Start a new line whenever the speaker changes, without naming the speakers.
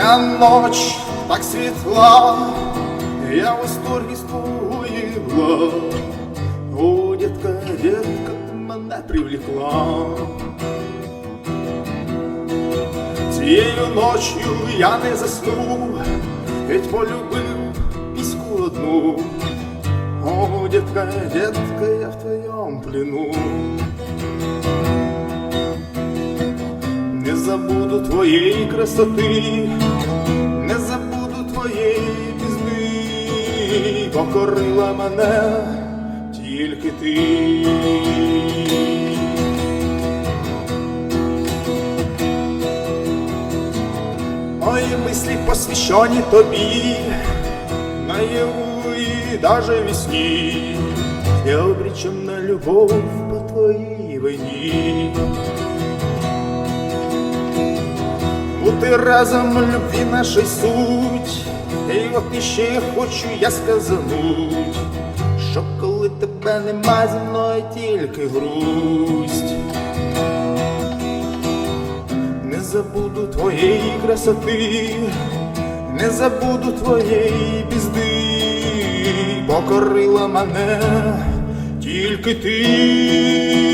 Ця ноч так світла, я в восторгі з твоїх глаз. О, детка, детка, ти мене привлекла. Цією ночью я не засну, ведь полюбив піську одну. О, детка, детка, я в твоем плену. Твоєї красоти, не забуду твоєї пізни, покорила мене тільки ти. Мої мислі посвящені тобі, наяву і даже весні. Я обречен на любов по твоїй вині. Бути разом любві нашій суть, і от іще хочу я сказануть, що коли тебе нема зі мною тільки грусть. Не забуду твоєї красоти, не забуду твоєї пізди, покорила мене тільки ти.